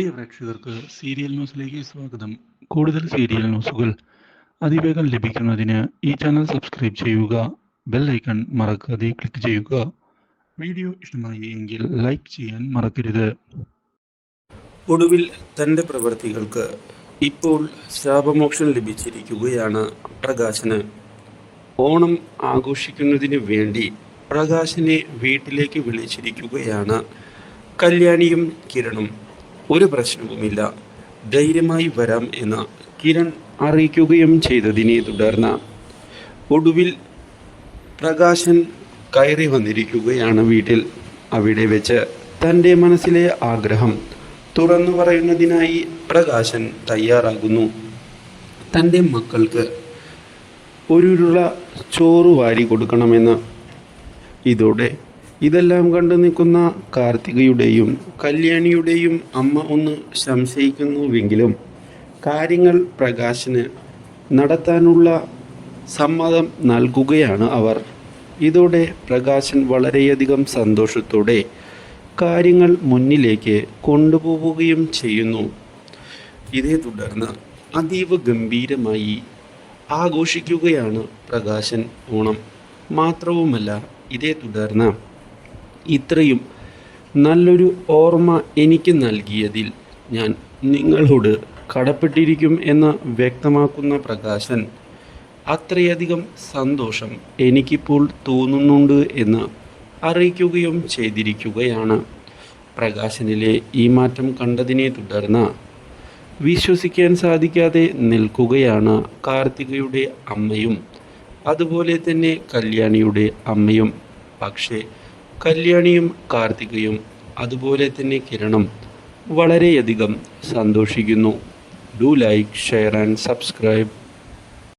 പ്രിയ പ്രേക്ഷകർക്ക് സീരിയൽ ന്യൂസിലേക്ക് സ്വാഗതം. കൂടുതൽ സീരിയൽ ന്യൂസുകൾ അതിവേഗം ലഭിക്കുന്നതിന് ഈ ചാനൽ സബ്സ്ക്രൈബ് ചെയ്യുക ബെൽ ഐക്കൺ മറക്കാതെ ക്ലിക്ക് ചെയ്യുക. വീഡിയോ ഇഷ്ടമായി എങ്കിൽ ലൈക്ക് ചെയ്യാൻ മറക്കരുത്. ഒടുവിൽ തന്റെ പ്രവൃത്തികൾക്ക് ഇപ്പോൾ ശാപമോക്ഷം ലഭിച്ചിരിക്കുകയാണ് പ്രകാശന്. ഓണം ആഘോഷിക്കുന്നതിന് വേണ്ടി പ്രകാശനെ വീട്ടിലേക്ക് വിളിച്ചിരിക്കുകയാണ് കല്യാണിയും കിരണും. ഒരു പ്രശ്നവുമില്ല. ധൈര്യമായി വരാം എന്ന് കിരൺ അറിയിക്കുകയും ചെയ്തതിനെ തുടർന്ന് ഒടുവിൽ പ്രകാശൻ കയറി വന്നിരിക്കുകയാണ് വീട്ടിൽ. അവിടെ വെച്ച് തന്റെ മനസ്സിലെ ആഗ്രഹം തുറന്നു പറയുന്നതിനായി പ്രകാശൻ തയ്യാറാകുന്നു. തന്റെ മക്കൾക്ക് ഒരുരുള ചോറ് വാരി കൊടുക്കണമെന്ന്. ഇതോടെ ഇതെല്ലാം കണ്ടു നിൽക്കുന്ന കാർത്തികയുടെയും കല്യാണിയുടെയും അമ്മ ഒന്ന് സംശയിക്കുന്നുവെങ്കിലും കാര്യങ്ങൾ പ്രകാശന് നടത്താനുള്ള സമ്മതം നൽകുകയാണ് അവർ. ഇതോടെ പ്രകാശൻ വളരെയധികം സന്തോഷത്തോടെ കാര്യങ്ങൾ മുന്നിലേക്ക് കൊണ്ടുപോവുകയും ചെയ്യുന്നു. ഇതേ തുടർന്ന് അതീവ ഗംഭീരമായി ആഘോഷിക്കുകയാണ് പ്രകാശൻ ഓണം. മാത്രവുമല്ല ഇതേ തുടർന്ന് ഇത്രയും നല്ലൊരു ഓർമ്മ എനിക്ക് നൽകിയതിൽ ഞാൻ നിങ്ങളോട് കടപ്പെട്ടിരിക്കും എന്ന് വ്യക്തമാക്കുന്ന പ്രകാശൻ അത്രയധികം സന്തോഷം എനിക്കിപ്പോൾ തോന്നുന്നുണ്ട് എന്ന് അറിയിക്കുകയും ചെയ്തിരിക്കുകയാണ്. പ്രകാശനിലെ ഈ മാറ്റം കണ്ടതിനെ തുടർന്ന് വിശ്വസിക്കാൻ സാധിക്കാതെ നിൽക്കുകയാണ് കാർത്തികയുടെ അമ്മയും അതുപോലെ തന്നെ കല്യാണിയുടെ അമ്മയും. പക്ഷേ കല്യാണിയും കാർത്തികയും അതുപോലെ തന്നെ കിരണം വളരെയധികം സന്തോഷിക്കുന്നു. Do like share and subscribe